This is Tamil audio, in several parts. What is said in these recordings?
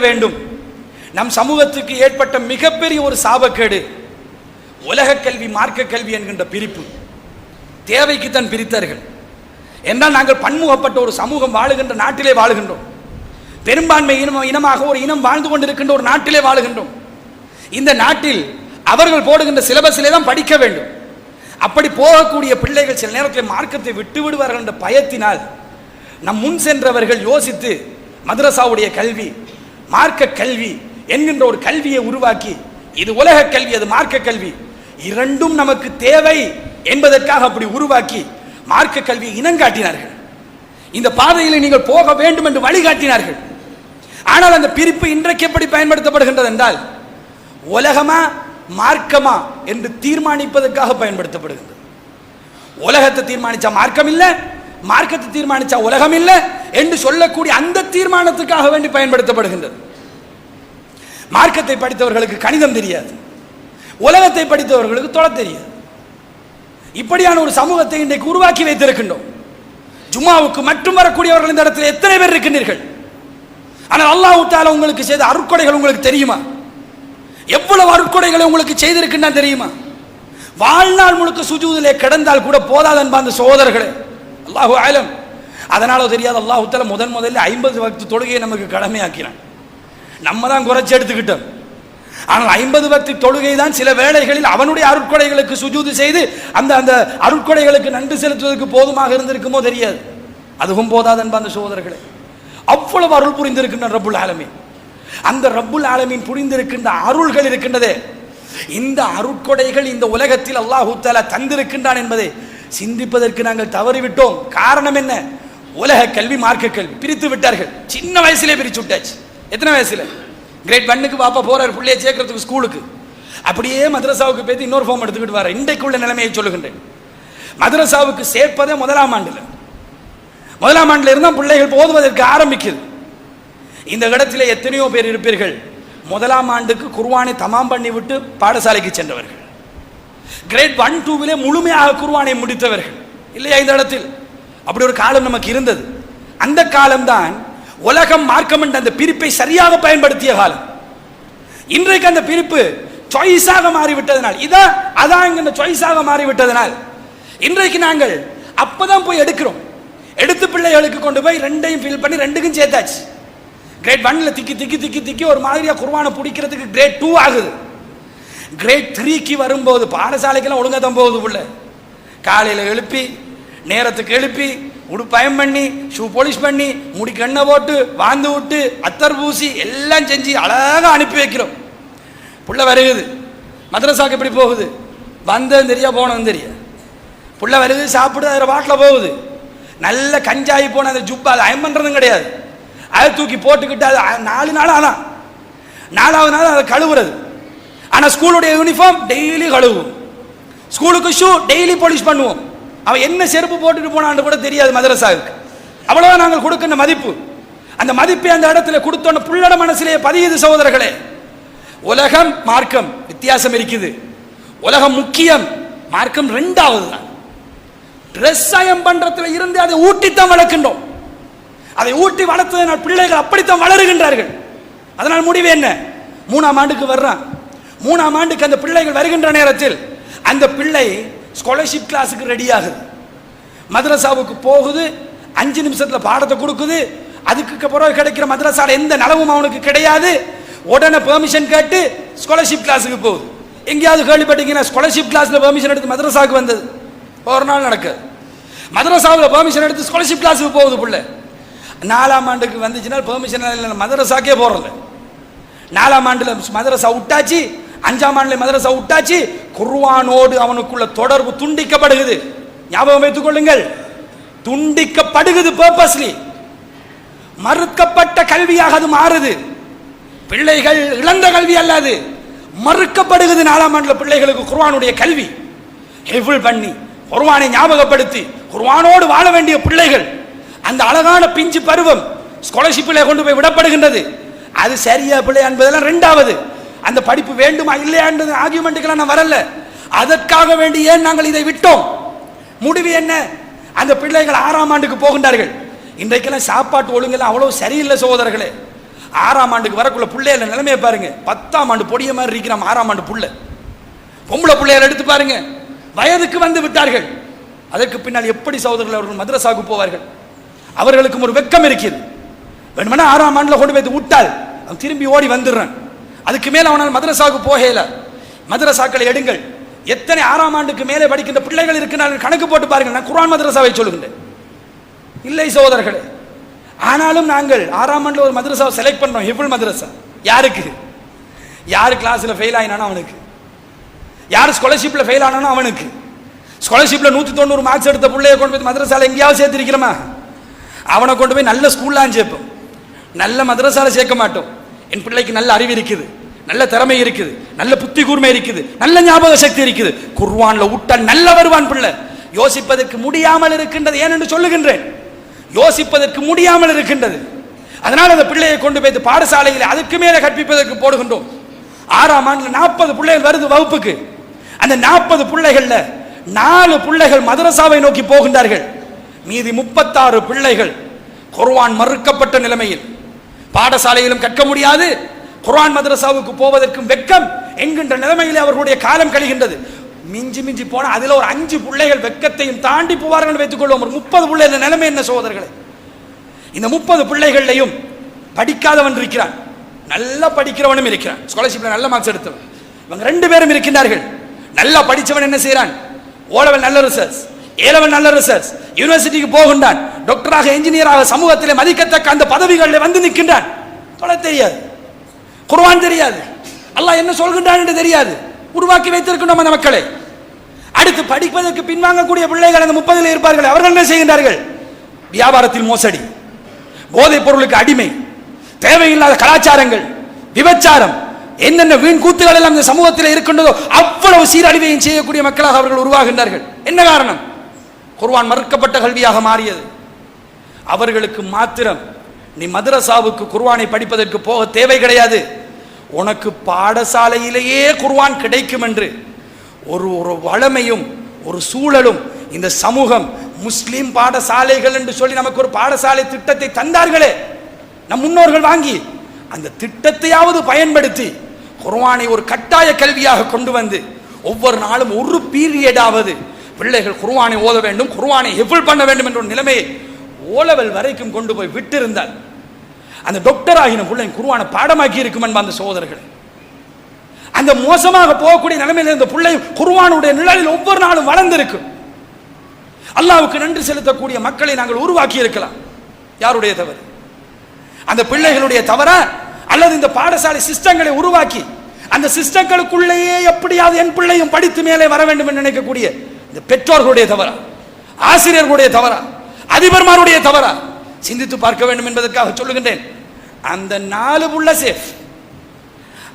வேண்டும். நம் சமூகத்துக்கு ஏற்பட்ட மிகப்பெரிய ஒரு சாபக்கேடு உலக கல்வி மார்க்க கல்வி என்கின்ற பிரிப்பு. தேவைக்கு தான் பிரித்தார்கள். என்றால் நாங்கள் பன்முகப்பட்ட ஒரு சமூகம் வாழுகின்ற நாட்டிலே வாழுகின்றோம். பெரும்பான்மை இனம் இனமாக ஒரு இனம் வாழ்ந்து கொண்டிருக்கின்ற ஒரு நாட்டிலே வாழுகின்றோம். இந்த நாட்டில் அவர்கள் போடுகின்ற சிலபஸிலே தான் படிக்க வேண்டும். அப்படி போகக்கூடிய பிள்ளைகள் சில நேரத்தில் மார்க்கத்தை விட்டு விடுவார்கள் என்ற பயத்தினால் நம் முன் சென்றவர்கள் யோசித்து மதரசாவுடைய கல்வி மார்க்க கல்வி என்கின்ற ஒரு கல்வியை உருவாக்கி இது உலக கல்வி அது மார்க்க கல்வி. இரண்டும் நமக்கு தேவை என்பதற்காக அப்படி உருவாக்கி மார்க்க கல்வியை இனங்காட்டினார்கள் இந்த பாதையில் நீங்கள் போக வேண்டும் என்று வழிகாட்டினார்கள் ஆனால் அந்த பிரிப்பு இன்றைக்கு எப்படி பயன்படுத்தப்படுகின்றது என்றால் உலகமா மார்க்கமா என்று தீர்மானிப்பதற்காக பயன்படுத்தப்படுகின்றது. உலகத்தை தீர்மானிச்சா மார்க்கம் இல்லை மார்க்கத்தை தீர்மானிச்சா உலகம் இல்லை என்று சொல்லக்கூடிய அந்த தீர்மானத்துக்காக வேண்டி பயன்படுத்தப்படுகின்றது. மார்க்கத்தை படித்தவர்களுக்கு கணிதம் தெரியாது. உலகத்தை படித்தவர்களுக்கு தொலை தெரியாது. இப்படியான ஒரு சமூகத்தை இன்றைக்கு உருவாக்கி வைத்திருக்கின்றோம். ஜும்மாவுக்கு மட்டும் வரக்கூடியவர்கள் இந்த இடத்துல எத்தனை பேர் இருக்கின்றீர்கள்? ஆனால் அல்லாஹ் தாலா உங்களுக்கு செய்த அருட்கொடைகள் உங்களுக்கு தெரியுமா? எவ்வளவு அருட்கொடைகளை உங்களுக்கு செய்திருக்குன்னா தெரியுமா? வாழ்நாள் முழுக்க சுஜூதிலே கிடந்தால் கூட போதாதன்பா அந்த சோதர்களே அல்லாஹு ஆலம் அதனால தெரியாது அல்லாஹு முதன் முதல்ல ஐம்பது பக்து தொழுகையை நமக்கு கடமையாக்கிறான் நம்ம தான் குறைச்சி எடுத்துக்கிட்டோம். ஆனால் ஐம்பது பக்தி தொழுகை தான் சில வேளைகளில் அவனுடைய அருட்கொடைகளுக்கு சுஜூது செய்து அந்த அந்த அருட்கொடைகளுக்கு நன்றி செலுத்துவதற்கு போதுமாக இருந்திருக்குமோ தெரியாது. அதுவும் போதாது என்ப அந்த சோதரர்களே அவ்வளவு அருள் புரிந்திருக்கின்ற ரப்புல் ஆலமீன். அந்த ரப்புல் ஆலமீன் புரிந்திருக்கின்ற அருள்கள் இருக்கின்றதே. இந்த அருட்கொடைகள் இந்த உலகத்தில் அல்லாஹு தந்திருக்கின்றான் என்பதை சிந்திப்பதற்கு நாங்கள் தவறிவிட்டோம். காரணம் என்ன? உலக கல்வி மார்க்க கல்வி. பிரித்து விட்டார்கள். சின்ன வயசுலேயே பிரிச்சு விட்டாச்சு. எத்தனை வயசுல? கிரேட் ஒன்னுக்கு பாப்பா போறார் பிள்ளையை சேர்க்கறதுக்கு ஸ்கூலுக்கு. அப்படியே மதரசாவுக்கு பேசி இன்னொரு ஃபார்ம் எடுத்துக்கிட்டு வர இன்றைக்குள்ள நிலைமையை சொல்லுகின்றேன். மதரசாவுக்கு சேர்ப்பதே முதலாம் ஆண்டுல. முதலாம் ஆண்டுல இருந்தால் பிள்ளைகள் போதுவதற்கு ஆரம்பிக்குது. இந்த இடத்துல எத்தனையோ பேர் இருப்பீர்கள். முதலாம் ஆண்டுக்கு குர்வானை தமாம் பண்ணி விட்டு பாடசாலைக்கு சென்றவர்கள். கிரேட் ஒன் டூவிலே முழுமையாக குர்வானை முடித்தவர்கள். இல்லையா இந்த இடத்தில்? அப்படி ஒரு காலம் நமக்கு இருந்தது. அந்த காலம்தான் உலகம் மார்க்கம் என்ற அந்த பிரிப்பை சரியாக பயன்படுத்திய காலம். இன்றைக்கு அந்த பிரிப்பு சாய்ஸாக மாறிவிட்டதனால் இதான் அதான் இங்க சாய்ஸாக மாறிவிட்டதனால் இன்றைக்கு நாங்கள் அப்பதான் போய் எடுக்கிறோம். எடுத்து பிள்ளைகளுக்கு கொண்டு போய் ரெண்டையும் ஃபில் பண்ணி ரெண்டுக்கும் சேர்த்தாச்சு. கிரேட் ஒன்ல திக்கி திக்கி திக்கி திக்கி ஒரு மாதிரியா குர்வானை பிடிக்கிறதுக்கு கிரேட் டூ ஆகுது. கிரேட் த்ரீக்கு வரும்போது பாடசாலைக்கெல்லாம் ஒழுங்கா தான் போகுது பிள்ளை காலையில் எழுப்பி நேரத்துக்கு எழுப்பி உடுப்பயம் பண்ணி ஷூ பாலிஷ் பண்ணி முடி கண்ணை போட்டு வாந்து விட்டு அத்தர் பூசி எல்லாம் செஞ்சு அழகாக அனுப்பி வைக்கிறோம். புள்ள வருகுது. மதரசாக்கு எப்படி போகுது? வந்ததும் தெரியா போனதும் தெரிய? புள்ள வருது சாப்பிட்டு அதில் வாட்டில் போகுது. நல்ல கஞ்சாகி போன அந்த ஜுப்பா அது அயம் பண்ணுறதும் கிடையாது. அதை தூக்கி போட்டுக்கிட்டு அது நாலு நாள் ஆனால் நாலாவது நாள் அதை கழுவுறது. ஆனால் ஸ்கூலுடைய யூனிஃபார்ம் டெய்லி கழுவும். ஸ்கூலுக்கு ஷூ டெய்லி பாலிஷ் பண்ணுவோம். அவன் என்ன செருப்பு போட்டுட்டு போனான்னு கூட தெரியாது மதரசாவுக்கு அவ்வளோதான் நாங்கள் கொடுக்கின்ற மதிப்பு. அந்த மதிப்பை அந்த இடத்துல கொடுத்தோன்னு புள்ளட மனசிலே பதியுது சகோதரர்களே. உலகம் மார்க்கம் வித்தியாசம் இருக்குது. உலகம் முக்கியம் மார்க்கம் ரெண்டாவது தான் விவசாயம் பண்றதுல இருந்து அதை ஊட்டித்தான் வளர்க்கின்றோம். அதை ஊட்டி வளர்த்ததனால் பிள்ளைகள் அப்படித்தான் வளருகின்றார்கள். அதனால் முடிவு என்ன? மூணாம் ஆண்டுக்கு வர்றான். மூணாம் ஆண்டுக்கு அந்த பிள்ளைகள் வருகின்ற நேரத்தில் அந்த பிள்ளை ஸ்காலர்ஷிப் கிளாஸுக்கு ரெடியாகுது ஆகுது. மதரசாவுக்கு போகுது அஞ்சு நிமிஷத்தில் பாடத்தை கொடுக்குது அதுக்கு பிறகு கிடைக்கிற மதரசாவில் எந்த நலவும் அவனுக்கு கிடையாது. உடனே பெர்மிஷன் கேட்டு ஸ்காலர்ஷிப் கிளாஸுக்கு போகுது. எங்கேயாவது கேள்விப்பட்டீங்கன்னா ஸ்காலர்ஷிப் கிளாஸில் பெர்மிஷன் எடுத்து மதரசாவுக்கு வந்தது. ஒரு நாள் நடக்குது. மதரசாவில் பெர்மிஷன் எடுத்து ஸ்காலர்ஷிப் கிளாஸுக்கு போகுது பிள்ளை. நாலாம் ஆண்டுக்கு வந்துச்சுன்னா பெர்மிஷன் மதரசாக்கே போகிறது நாலாம் ஆண்டில் மதரசா விட்டாச்சு அஞ்சாம் ஆண்டுல மதரசா விட்டாச்சு குர்வானோடு அவனுக்குள்ள தொடர்பு துண்டிக்கப்படுகிறது. ஞாபகம் வைத்துக் கொள்ளுங்கள். துண்டிக்கப்படுகிறது பர்பஸ்லி மறுக்கப்பட்ட கல்வியாக அது மாறுது. பிள்ளைகள் இழந்த கல்வி அல்லாது மறுக்கப்படுகிறது நாலாம் ஆண்டுல பிள்ளைகளுக்கு குர்வானுடைய கல்வி. ஹெஃபுல் பண்ணி குர்வானை ஞாபகப்படுத்தி குர்வானோடு வாழ வேண்டிய பிள்ளைகள். அந்த அழகான பிஞ்சு பருவம் ஸ்காலர்ஷிப்பில் கொண்டு போய் விடப்படுகின்றது. அது சரியா பிள்ளை என்பதெல்லாம் ரெண்டாவது. அந்த படிப்பு வேண்டுமா இல்லையான்றது ஆர்கியூமெண்ட்டுக்கெல்லாம் நான் வரல. அதற்காக வேண்டி ஏன் நாங்கள் இதை விட்டோம்? முடிவு என்ன? அந்த பிள்ளைகள் ஆறாம் ஆண்டுக்கு போகின்றார்கள். இன்றைக்கெல்லாம் சாப்பாட்டு ஒழுங்கெல்லாம் அவ்வளோ சரியில்லை சகோதரர்களே. ஆறாம் ஆண்டுக்கு வரக்குள்ள பிள்ளையில நிலைமையை பாருங்க. பத்தாம் ஆண்டு பொடிய மாதிரி இருக்கிறோம் ஆறாம் ஆண்டு புள்ள. பொம்பளை பிள்ளைகளை எடுத்து பாருங்க. வயதுக்கு வந்து விட்டார்கள். அதற்கு பின்னால் எப்படி சகோதரர்கள் அவர்கள் மதரசாவுக்கு போவார்கள்? அவர்களுக்கும் ஒரு வெக்கம் இருக்கிறது. வேணுமெனா ஆறாம் ஆண்டில் கொண்டு போய் விட்டால் அவன் திரும்பி ஓடி வந்துடுறான். அதுக்கு மேலே அவனால் மதரசாவுக்கு போகல. மதரசாக்களை எடுங்கள். எத்தனை ஆறாம் ஆண்டுக்கு மேலே படிக்கின்ற பிள்ளைகள் இருக்கிறார்கள் கணக்கு போட்டு பாருங்கள். நான் குரான் மதரசாவை சொல்லுகின்றேன். இல்லை சோதர்களே ஆனாலும் நாங்கள் ஆறாம் ஆண்டில் ஒரு மதரசாவை செலக்ட் பண்ணுறோம் ஹிபுல் மதரசா? யாருக்கு? யார் கிளாஸில் ஃபெயில் ஆயினானோ அவனுக்கு. யார் ஸ்காலர்ஷிப்பில் ஃபெயில் ஆனானோ அவனுக்கு. ஸ்காலர்ஷிப்பில் நூற்றி தொண்ணூறு மார்க்ஸ் எடுத்த பிள்ளையை கொண்டு போய் மதரசாவில் எங்கேயாவது சேர்த்துருக்கிறோமா? அவனை கொண்டு போய் நல்ல ஸ்கூல்லாம் சேர்ப்போம். நல்ல மதரசாவில் சேர்க்க மாட்டோம். என் பிள்ளைக்கு நல்ல அறிவு இருக்குது நல்ல திறமை இருக்குது நல்ல புத்தி கூர்மை இருக்குது நல்ல ஞாபக சக்தி இருக்குது. குர்வான்ல விட்டால் நல்ல வருவான் பிள்ளை. யோசிப்பதற்கு முடியாமல் இருக்கின்றது ஏன் என்று சொல்லுகின்றேன். யோசிப்பதற்கு முடியாமல் இருக்கின்றது. அதனால் அந்த பிள்ளையை கொண்டு போய் பாடசாலையில் அதுக்கு மேலே கற்பிப்பதற்கு போடுகின்றோம். ஆறாம் ஆண்டில் நாற்பது பிள்ளைகள் வருது வகுப்புக்கு. அந்த நாற்பது பிள்ளைகள்ல நாலு பிள்ளைகள் மதரசாவை நோக்கி போகின்றார்கள். மீதி முப்பத்தாறு பிள்ளைகள் குர்வான் மறுக்கப்பட்ட நிலைமையில். பாடசாலையிலும் கற்க முடியாது. குரான் மதரசாவுக்கு போவதற்கும் வெக்கம் என்கின்ற நிலைமையிலே அவர்களுடைய காலம் கழிகின்றது. மிஞ்சி மிஞ்சி போனால் அதில் ஒரு அஞ்சு பிள்ளைகள் வெக்கத்தையும் தாண்டி போவார்கள் என்று வைத்துக் கொள்வோம் ஒரு முப்பது பிள்ளை நிலைமை என்ன சகோதரர்களே? இந்த முப்பது பிள்ளைகள்லையும் படிக்காதவன் இருக்கிறான். நல்லா படிக்கிறவனும் இருக்கிறான். ஸ்காலர்ஷிப்பில் நல்ல மார்க்ஸ் எடுத்தவன். இவங்க ரெண்டு பேரும் இருக்கின்றார்கள். நல்லா படித்தவன் என்ன செய்கிறான் ஓலவன் நல்ல ரிசர்ச் ஏலவன் நல்ல ரிசர்ச் யூனிவர்சிட்டிக்கு போகின்றான். டாக்டராக என்ஜினியராக சமூகத்திலே மதிக்கத்தக்க அந்த பதவிகளில் வந்து நிற்கின்றான். தொலை தெரியாது. குர்வான் தெரியாது. அல்லாஹ் என்ன சொல்கின்றான் என்று தெரியாது. உருவாக்கி வைத்திருக்கின்றோம் அந்த மக்களை. அடுத்து படிப்பதற்கு பின்வாங்கக்கூடிய பிள்ளைகள் அந்த முப்பதில் இருப்பார்கள். அவர்கள் என்ன செய்கின்றார்கள்? வியாபாரத்தில் மோசடி. போதைப் பொருளுக்கு அடிமை. தேவையில்லாத கலாச்சாரங்கள். விபச்சாரம். என்னென்ன வீண் கூத்துகள் எல்லாம் இந்த சமூகத்தில் இருக்கின்றதோ அவ்வளவு சீரழிவையும் செய்யக்கூடிய மக்களாக அவர்கள் உருவாகின்றார்கள். என்ன காரணம்? குர்வான் மறுக்கப்பட்ட கல்வியாக மாறியது. அவர்களுக்கு மாத்திரம். நீ மதரசாவுக்கு குர்வானை படிப்பதற்கு போக தேவை கிடையாது. உனக்கு பாடசாலையிலேயே குர்வான் கிடைக்கும் என்று. ஒரு ஒரு வளமையும் ஒரு சூழலும் இந்த சமூகம் முஸ்லீம் பாடசாலைகள் என்று சொல்லி நமக்கு ஒரு பாடசாலை திட்டத்தை தந்தார்களே. நம் முன்னோர்கள் வாங்கி அந்த திட்டத்தையாவது பயன்படுத்தி குர்வானை ஒரு கட்டாய கல்வியாக கொண்டு வந்து ஒவ்வொரு நாளும் ஒரு பீரியடாவது பிள்ளைகள் குருவானை ஓத வேண்டும் குருவானை எவ்வளவு பண்ண வேண்டும் என்ற ஒரு நிலைமையை ஓலவல் வரைக்கும் கொண்டு போய் விட்டிருந்தால் அந்த டாக்டர் ஆகின பிள்ளை குருவான பாடமாக்கி இருக்கும் என்ப அந்த சகோதரர்கள். அந்த மோசமாக போகக்கூடிய நிலைமையில் இருந்த பிள்ளை குருவானுடைய நிழலில் ஒவ்வொரு நாளும் வளர்ந்திருக்கும். அல்லாவுக்கு நன்றி செலுத்தக்கூடிய மக்களை நாங்கள் உருவாக்கி இருக்கலாம் யாருடைய தவறு? அந்த பிள்ளைகளுடைய தவறா? அல்லது இந்த பாடசாலை சிஸ்டங்களை உருவாக்கி அந்த சிஸ்டங்களுக்குள்ளேயே எப்படியாவது என் பிள்ளையும் படித்து மேலே வர வேண்டும் என்று நினைக்கக்கூடிய இந்த பெற்றோர்களுடைய தவறா? ஆசிரியர்களுடைய தவறா? அதிபர்மாருடைய தவறா? சிந்தித்து பார்க்க வேண்டும் என்பதற்காக சொல்லுகின்றேன். அந்த நாலு புள்ள சேஃப்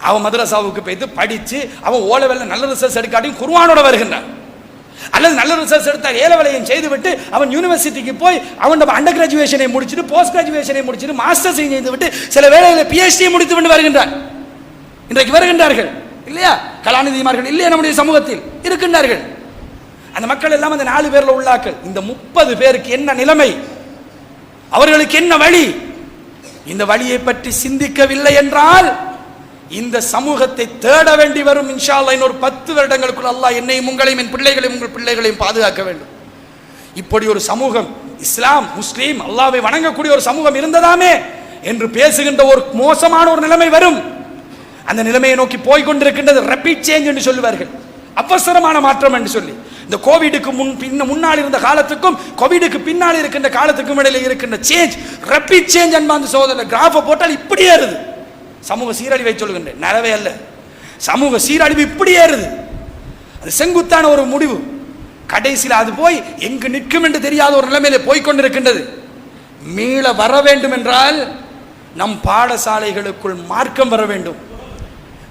அவன் மதரசாவுக்கு போய்த்து படித்து அவன் ஓலவெல்ல நல்ல ரிசர்ச் எடுக்காட்டியும் குருவானோட வருகின்றான். அல்லது நல்ல ரிசர்ச் எடுத்தால் ஏல வேலையும் செய்துவிட்டு அவன் யூனிவர்சிட்டிக்கு போய் அவன் அண்டர் கிராஜுவேஷனை முடிச்சுட்டு போஸ்ட் கிராஜுவேஷனை முடிச்சுட்டு மாஸ்டர்ஸையும் செய்து விட்டு சில வேலைகளை பிஹெச்டியை முடித்து கொண்டு வருகின்றான். இன்றைக்கு வருகின்றார்கள். இல்லையா? கலாநிதிமார்கள் இல்லையா நம்முடைய சமூகத்தில்? இருக்கின்றார்கள். அந்த மக்கள் எல்லாம் அந்த நாலு பேர்ல உள்ளாக்கள். இந்த முப்பது பேருக்கு என்ன நிலைமை? அவர்களுக்கு என்ன வழி? இந்த வழியை பற்றி சிந்திக்கவில்லை என்றால் இந்த சமூகத்தை தேட வேண்டி வரும் இன்ஷா இன்னொரு பத்து வருடங்களுக்குள் அல்லாஹ் என்னையும் உங்களையும் என் பிள்ளைகளையும் உங்கள் பிள்ளைகளையும் பாதுகாக்க வேண்டும். இப்படி ஒரு சமூகம் இஸ்லாம் முஸ்லீம் அல்லாவை வணங்கக்கூடிய ஒரு சமூகம் இருந்ததாமே என்று பேசுகின்ற ஒரு மோசமான ஒரு நிலைமை வரும். அந்த நிலைமையை நோக்கி போய் கொண்டிருக்கின்றது சேஞ்ச் என்று சொல்லுவார்கள். அவசரமான மாற்றம் என்று சொல்லி. இந்த கோவிடுக்கு முன் பின்ன முன்னால் இருந்த காலத்துக்கும் கோவிடுக்கு பின்னால் இருக்கின்ற காலத்துக்கும் இடையில இருக்கின்ற சேஞ்ச் ரப்பிட் சேஞ்ச் அன்பாந்த சோதனை கிராஃபை போட்டால் இப்படி ஏறுது. சமூக சீரழிவை சொல்கின்றேன் நரவே அல்ல. சமூக சீரழிவு இப்படி ஏறுது. அது செங்குத்தான ஒரு முடிவு. கடைசியில் அது போய் எங்கு நிற்கும் என்று தெரியாத ஒரு நிலைமையில போய்கொண்டிருக்கின்றது மீள வர வேண்டும் என்றால் நம் பாடசாலைகளுக்குள் மார்க்கம் வர வேண்டும்.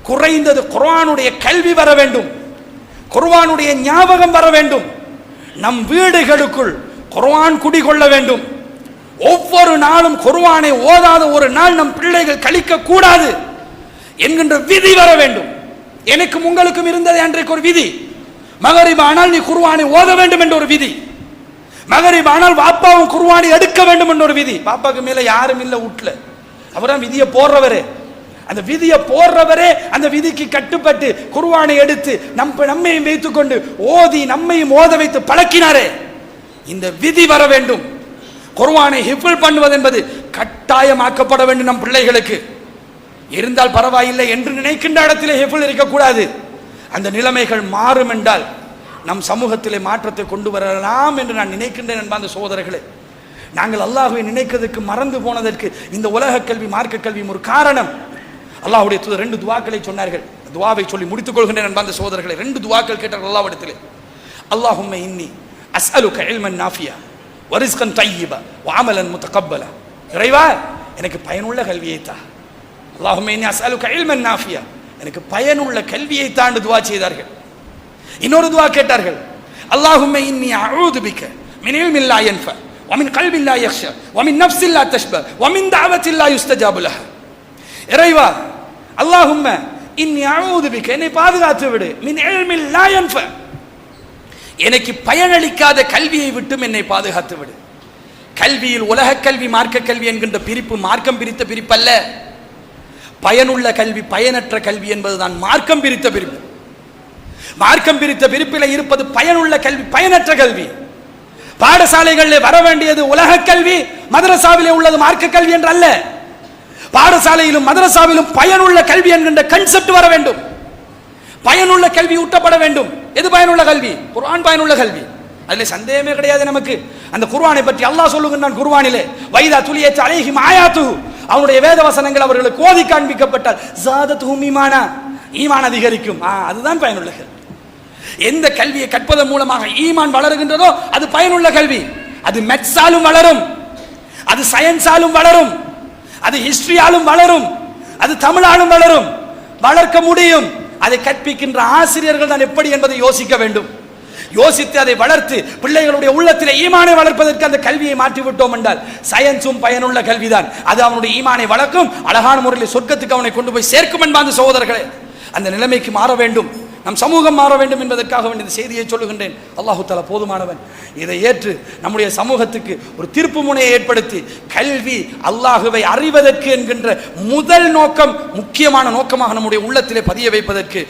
குறைந்தது குரானுடைய கல்வி வர வேண்டும். குர்வானுடைய ஞாபகம் வர வேண்டும். நம் வீடுகளுக்குள் குர்வான் குடிகொள்ள வேண்டும். ஒவ்வொரு நாளும் குர்வானை ஓதாத ஒரு நாள் நம் பிள்ளைகள் கழிக்க கூடாது என்கின்ற விதி வர வேண்டும். எனக்கும் உங்களுக்கும் இருந்தது அன்றைக்கு ஒரு விதி. மகரிப் ஆனால் நீ குருவானை ஓத வேண்டும் என்ற ஒரு விதி. மகரிப் ஆனால் பாப்பாவும் குர்ஆனை எடுக்க வேண்டும் என்ற ஒரு விதி. பாப்பாக்கு மேல யாரும் இல்லை வீட்டுல அவர்தான் விதியை போடுறவரே. அந்த விதியை போடுறவரே அந்த விதிக்கு கட்டுப்பட்டு குருவானை எடுத்து நம்ம நம்மையும் வைத்துக்கொண்டு ஓதி நம்மையும் ஓத வைத்து பழக்கினாரே. இந்த விதி வர வேண்டும். குருவானை ஹிஃபில் பண்ணுவது என்பது கட்டாயமாக்கப்பட வேண்டும் நம் பிள்ளைகளுக்கு. இருந்தால் பரவாயில்லை என்று நினைக்கின்ற இடத்திலே ஹிஃபில் இருக்கக்கூடாது. அந்த நிலைமைகள் மாறும் என்றால் நம் சமூகத்திலே மாற்றத்தை கொண்டு வரலாம் என்று நான் நினைக்கின்றேன் என்பாந்த சோதரர்களே நாங்கள் அல்லாஹுவை நினைக்கிறதுக்கு மறந்து போனதற்கு இந்த உலக கல்வி மார்க்க கல்வியும் ஒரு காரணம். அல்லாஹ்வுடைய தூதர் ரெண்டு துவாக்களை சொன்னார்கள் துவாவை சொல்லி முடித்துக் கொள்கின்றேன் என்பாந்த சோதரர்களை ரெண்டு துவாக்கள் கேட்டார்கள் அல்லாஹ்விடத்திலே அல்லாஹும்ம இன்னி அஸ்அலுக இல்மன் நாஃபியா வரிஸ்கன் தையிப வாமலன் முத்தகப்பல இறைவா எனக்கு பயனுள்ள கல்வியை தா அல்லாஹும்ம இன்னி அஸ்அலுக இல்மன் நாஃபியா எனக்கு பயனுள்ள கல்வியை தாண்டு துவா செய்தார்கள் இன்னொரு துவா கேட்டார்கள் அல்லாஹும்ம இன்னி அஊது பிக்க மின் இல்மின் லா யன்ஃப ومن قلب لا يخشى ومن نفس لا تشبع ومن دعوة لا يستجاب لها இறைவா அல்லாஹும்ம இன்னி அஊது என்னை பாதுகாத்து விடு. மின் இல்மின் லா எனக்கு பயனளிக்காத கல்வியை விட்டும் என்னை பாதுகாத்து விடு. கல்வியில் உலக கல்வி மார்க்க கல்வி என்கின்ற பிரிப்பு மார்க்கம் பிரித்த பிரிப்பு அல்ல பயனுள்ள கல்வி பயனற்ற கல்வி என்பதுதான் மார்க்கம் பிரித்த பிரிப்பு. மார்க்கம் பிரித்த பிரிப்பில் இருப்பது பயனுள்ள கல்வி பயனற்ற கல்வி. பாடசாலைகளில் வர வேண்டியது உலக கல்வி மதரசாவிலே உள்ளது மார்க்க கல்வி என்று அல்ல பாடசாலையிலும் மதரசாவிலும் பயனுள்ள கல்வி என்கின்ற கன்செப்ட் வர வேண்டும். பயனுள்ள கல்வி ஊட்டப்பட வேண்டும். எது பயனுள்ள கல்வி? குர்ஆன் பயனுள்ள கல்வி. அதுல சந்தேகமே கிடையாது நமக்கு. அந்த குர்வானை பற்றி அல்லாஹ் சொல்லுகின்றான் குர்வானிலே வைதா துலியத் அலைஹிம் ஆயாத்து அவனுடைய வேத வசனங்கள் அவர்களுக்கு ஓதி காண்பிக்கப்பட்டால் ஜாதத்துஹும் ஈமானா. ஈமான் அதிகரிக்கும். ஆ அதுதான் பயனுள்ள கல்வி. எந்த கல்வியை கற்பதன் மூலமாக ஈமான் வளருகின்றதோ அது பயனுள்ள கல்வி. அது மெட்ஸாலும் வளரும். அது சயின்ஸாலும் வளரும். அது ஹிஸ்டரியாலும் வளரும் அது தமிழாலும் வளரும் வளர்க்க முடியும். அதை கற்பிக்கின்ற ஆசிரியர்கள் தான் எப்படி என்பதை யோசிக்க வேண்டும். யோசித்து அதை வளர்த்து பிள்ளைகளுடைய உள்ளத்தில் ஈமானை வளர்ப்பதற்கு அந்த கல்வியை மாற்றி விட்டோம் என்றால் சயின்ஸும் பயனுள்ள கல்விதான். அது அவனுடைய ஈமானை வளர்க்கும் அழகான முறையில் சொர்க்கத்துக்கு அவனை கொண்டு போய் சேர்க்கும் என்பாந்த சகோதரர்களே. அந்த நிலைமைக்கு மாற வேண்டும். நம் சமூகம் மாற வேண்டும் என்பதற்காக வேண்டிய செய்தியை சொல்லுகின்றேன். அல்லாஹு தஆலா போதுமானவன். இதை ஏற்று நம்முடைய சமூகத்துக்கு ஒரு திருப்பு முனையை ஏற்படுத்தி கல்வி அல்லாஹுவை அறிவதற்கு என்கின்ற முதல் நோக்கம் முக்கியமான நோக்கமாக நம்முடைய உள்ளத்திலே பதிய வைப்பதற்கு